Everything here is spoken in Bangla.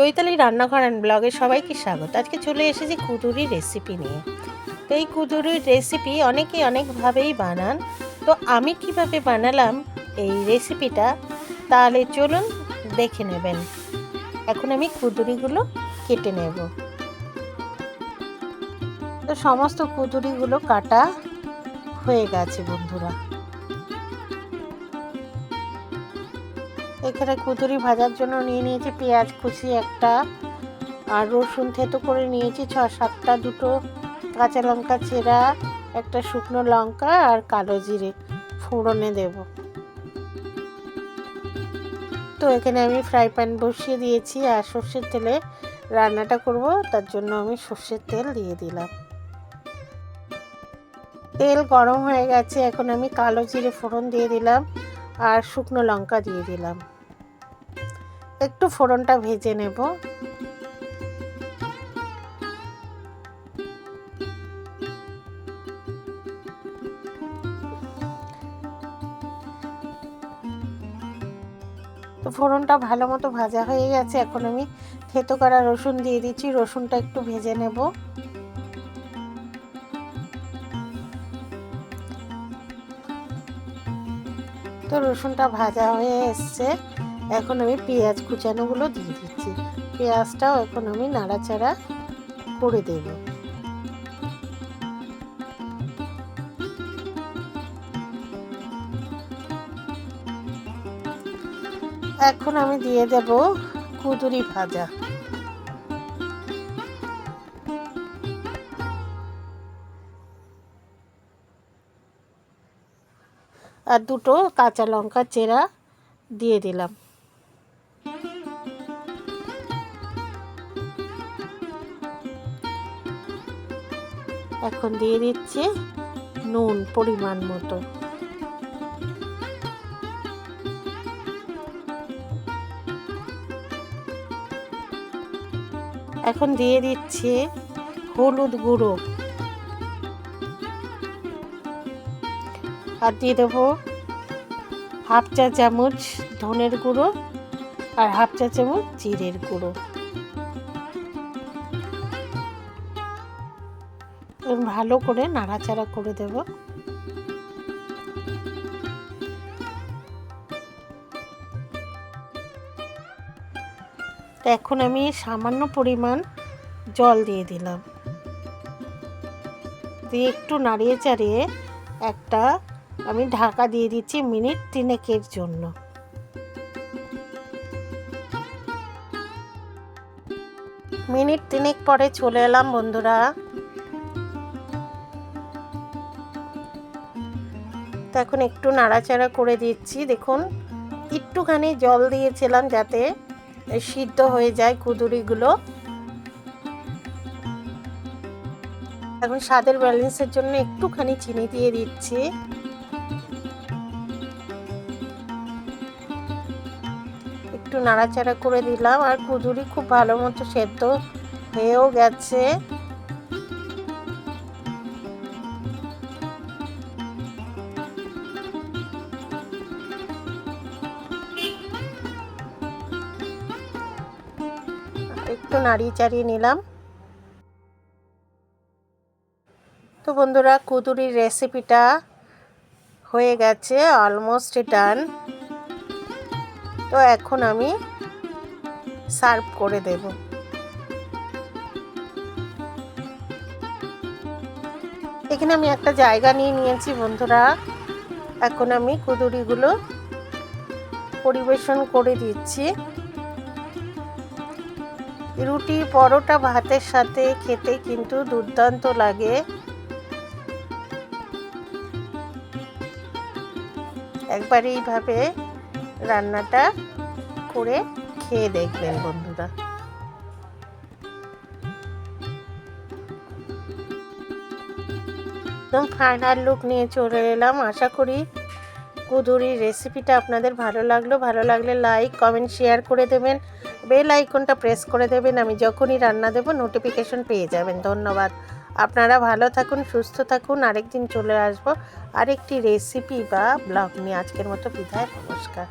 চৈতালি রান্নাঘর অ্যান্ড ব্লগে সবাইকে স্বাগত। আজকে চলে এসেছি কুদুরি রেসিপি নিয়ে। তো এই কুদুরির রেসিপি অনেকেই অনেকভাবেই বানান। তো আমি কীভাবে বানালাম এই রেসিপিটা তাহলে চলুন দেখে নেবেন। এখন আমি কুদুরিগুলো কেটে নেব। তো সমস্ত কুদুরিগুলো কাটা হয়ে গেছে বন্ধুরা। এখানে কুদুরি ভাজার জন্য নিয়ে নিয়েছি পেঁয়াজ কুচি একটা আর রসুন থেতো করে নিয়েছি ছ সাতটা দুটো কাঁচা লঙ্কা চেরা, একটা শুকনো লঙ্কা আর কালো জিরে ফোড়নে দেব। তো এখানে আমি ফ্রাই প্যান বসিয়ে দিয়েছি আর সর্ষের তেলে রান্নাটা করব, তার জন্য আমি সর্ষের তেল দিয়ে দিলাম। তেল গরম হয়ে গেছে, এখন আমি কালো জিরে ফোড়ন দিয়ে দিলাম আর শুকনো লঙ্কা দিয়ে দিলাম। একটু ফোড়নটা ভেজে নেব। তো ফোড়নটা ভালো মতো ভাজা হয়ে গেছে, এখন আমি থেতো করা রসুন দিয়ে দিচ্ছি, রসুনটা একটু ভেজে নেব। তো রসুনটা ভাজা হয়ে এসছে। এখন আমি পেঁয়াজ কুচানোগুলো দিয়ে দিচ্ছি। পেঁয়াজটাও এখন আমি নাড়াচাড়া করে দেব। এখন আমি দিয়ে দেব কুদুরি ভাজা। আর দুটো কাঁচা লঙ্কা চেরা দিয়ে দিলাম। এখন দিয়ে দিচ্ছি নুন পরিমাণ মতো। এখন দিয়ে দিচ্ছি হলুদ গুঁড়ো। আর দিয়ে দেবো হাফ চা চামচ ধনের গুঁড়ো আর হাফ চা চামচ জিরের গুঁড়ো। ভালো করে নাড়াচাড়া করে দেব। এখন আমি সামান্য পরিমাণ জল দিয়ে দিলাম। দিয়ে একটু নাড়িয়ে চাড়িয়ে একটা আমি ঢাকা দিয়ে দিচ্ছি মিনিট তিনেকের জন্য। মিনিট তিনেক পরে চলে এলাম বন্ধুরা। এখন একটু নাড়াচাড়া করে দিচ্ছি। দেখুন, একটুখানি জল দিয়েছিলাম যাতে সিদ্ধ হয়ে যায় কুদুরিগুলো। এখন স্বাদের ব্যালেন্সের জন্য একটুখানি চিনি দিয়ে দিচ্ছি। একটু নাড়াচাড়া করে দিলাম। আর কুদুরি খুব ভালো মতো সেদ্ধ হয়েও গেছে। একটু নাড়িয়ে চাড়িয়ে নিলাম। তো বন্ধুরা, কুদুরির রেসিপিটা হয়ে গেছে অলমোস্ট ডান তো এখন আমি সার্ভ করে দেব। এখানে আমি একটা জায়গা নিয়ে নিয়েছি বন্ধুরা। এখন আমি কুদুরিগুলো পরিবেশন করে দিচ্ছি। রুটি, পরোটা ভাতের সাথে খেতে কিন্তু দুর্দান্ত লাগে। একবার এইভাবে রান্নাটা করে খেয়ে দেখবেন বন্ধুরা। একদম ফাইনাল লুক নিয়ে চলে এলাম। আশা করি কুদুরির রেসিপিটা আপনাদের ভালো লাগল। ভালো লাগলে লাইক কমেন্ট শেয়ার করে দেবেন। বেল আইকনটা প্রেস করে দেবেন, আমি যখনই রান্না দেব নোটিফিকেশন পেয়ে যাবেন। ধন্যবাদ। আপনারা ভালো থাকুন, সুস্থ থাকুন। আরেকদিন চলে আসব। আরেকটি রেসিপি বা ব্লগ নিয়ে আজকের মতো বিধায় নমস্কার।